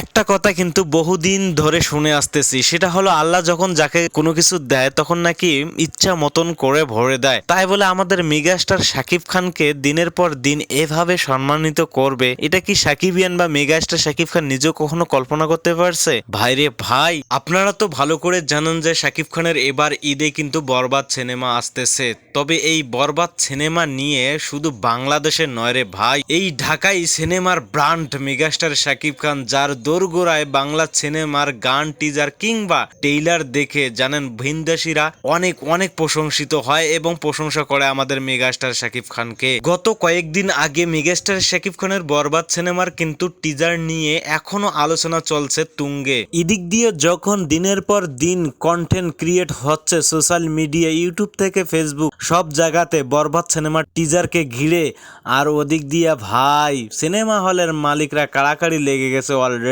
একটা কথা কিন্তু বহুদিন ধরে শুনে আসতেছি, সেটা হলো আল্লাহ যখন যাকে কোনো কিছু দেয় তখন নাকি ইচ্ছা মতন করে ভরে দেয়। তাই বলে আমাদের মেগাস্টার শাকিব খানকে দিনের পর দিন এভাবে সম্মানিত করবে, এটা কি সাকিবিয়ান বা মেগাস্টার শাকিব খান নিজেও কখনো কল্পনা করতে পারছে? ভাইরে ভাই, আপনারা তো ভালো করে জানেন যে শাকিব খানের এবার ঈদে কিন্তু বরবাদ সিনেমা আসতেছে। তবে এই বরবাদ সিনেমা নিয়ে শুধু বাংলাদেশের নয় রে ভাই, এই ঢাকাই সিনেমার ব্রান্ড মেগাস্টার শাকিব খান, যার দোরগোড়ায় বাংলা সিনেমার গান টিজার কিংবা টেইলার দেখে জানেন ভিনদেশিরা অনেক অনেক প্রশংসিত হয় এবং প্রশংসা করে আমাদের মেগাস্টার শাকিব খানকে। গত কয়েকদিন আগে মেগাস্টার শাকিব খানের বরবাদ সিনেমার কিন্তু টিজার নিয়ে এখনও আলোচনা চলছে তুঙ্গে। এদিক দিয়ে যখন দিনের পর দিন কন্টেন্ট ক্রিয়েট হচ্ছে সোশ্যাল মিডিয়া ইউটিউব থেকে ফেসবুক সব জায়গাতে বরবাদ সিনেমার টিজারকে ঘিরে, আর ওদিক দিয়ে ভাই, সিনেমা হলের মালিকরা কাড়াকাড়ি লেগে গেছে অলরেডি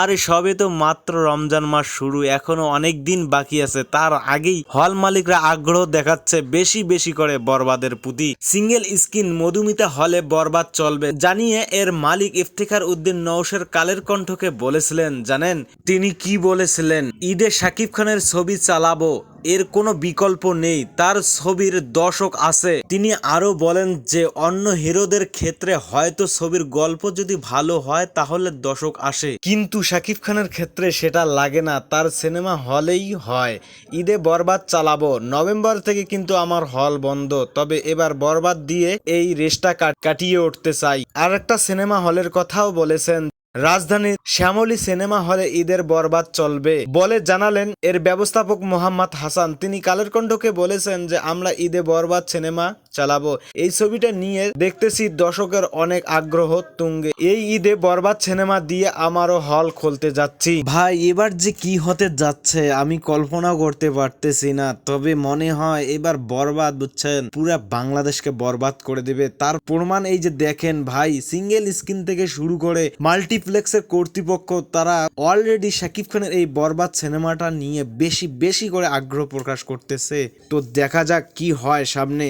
আর সবে তো মাত্র রমজান মাস শুরু, এখনও অনেক দিন বাকি আছে, তার আগেই হল মালিকরা আগ্রহ দেখাচ্ছে বেশি বেশি করে বরবাদের প্রতি। সিঙ্গেল স্ক্রিন মধুমিতা হলে বরবাদ চলবে জানিয়ে এর মালিক ইফতিখার উদ্দিন নৌশের কালের কণ্ঠকে বলেছিলেন, জানেন? তিনি কি বলেছিলেন? ঈদে শাকিব খানের ছবি চালাবো। এর কোনো বিকল্প নেই। তার ছবির দর্শক আছে। তিনি আরও বলেন যে, অন্য হিরোদের ক্ষেত্রে হয়তো ছবির গল্প যদি ভালো হয়, তাহলে দর্শক আসে। কিন্তু শাকিব খানের ক্ষেত্রে সেটা লাগে না। তার সিনেমা হলেই হয়। ঈদে বরবাদ চালাবো। নভেম্বর থেকে কিন্তু আমার হল বন্ধ। তবে এবার বরবাদ দিয়ে এই রেসটা কাট- কাটিয়ে উঠতে চাই। আর একটা সিনেমা হলের কথাও বলেছেন। রাজধানীর শ্যামলী সিনেমা হলে ঈদের বরবাদ চলবে বলে জানালেন এর ব্যবস্থাপক মোহাম্মদ হাসান। তিনি কালের কণ্ঠকে বলেছেন যে, আমরা ঈদে বরবাদ সিনেমা চালাবো। এই ছবিটা নিয়ে দেখতেছি দর্শকের অনেক আগ্রহ তুঙ্গে। এই ঈদে বরবাদ সিনেমা দিয়ে আমারও হল খুলতে যাচ্ছি। ভাই, এবার যে কি হতে যাচ্ছে, আমি কল্পনা করতে পারতেছি না। তবে মনে হয় এবার বরবাদ, বুঝছেন? পুরা বাংলাদেশকে বরবাদ করে দেবে। তার প্রমাণ এই যে দেখেন ভাই, সিঙ্গেল স্ক্রিন থেকে শুরু করে মাল্টিপ্লেক্সের কর্তৃপক্ষ, তারা অলরেডি শাকিব খানের এই বরবাদ সিনেমাটা নিয়ে বেশি বেশি করে আগ্রহ প্রকাশ করতেছে। তো দেখা যাক কি হয় সামনে।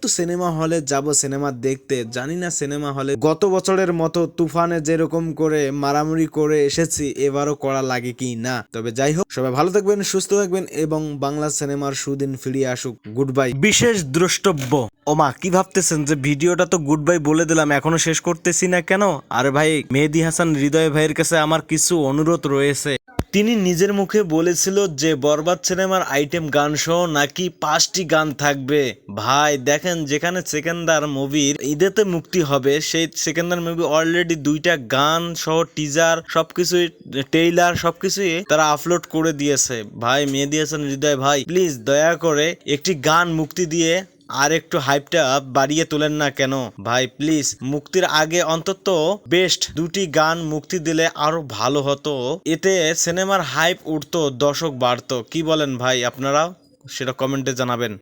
তো সিনেমা হলে যাব সিনেমা দেখতে। জানি না সিনেমা হলে গত বছরের মতো তুফানে যেরকম করে মারামারি করে এসেছি, এবারও করা লাগে কি না? তবে যাই হোক, সবাই ভালো থাকবেন, সুস্থ থাকবেন এবং বাংলা সিনেমার সুদিন ফিরিয়ে আসুক। গুড বাই বিশেষ দ্রষ্টব্য। ওমা, কি ভাবতেছেন যে ভিডিওটা তো গুড বাই বলে দিলাম, এখনও শেষ করতেছি না কেন? আরে ভাই, মেহেদি হাসান হৃদয় ভাইয়ের কাছে আমার কিছু অনুরোধ রয়েছে। তিনি নিজের মুখে বলেছিল যে বরবাদ সিনেমার আইটেম গান সহ নাকি পাঁচটি গান থাকবে। ভাই, দেখেন, যেখানে সেকেন্দার মুভির ঈদেতে মুক্তি হবে, সেই সেকেন্দার মুভি অলরেডি দুইটা গান সহ টিজার সবকিছুই টেইলার সবকিছুই তারা আপলোড করে দিয়েছে। ভাই, মেয়ে দিয়েছেন হৃদয়। ভাই প্লিজ দয়া করে একটি গান মুক্তি দিয়ে আর একটু হাইপটা বাড়িয়ে তোলেন না কেন? ভাই প্লিজ মুক্তির আগে অন্তত বেস্ট দুটি গান মুক্তি দিলে আরও ভালো হতো। এতে সিনেমার হাইপ উঠতো, দর্শক বাড়তো। কি বলেন ভাই আপনারাও? সেটা কমেন্টে জানাবেন।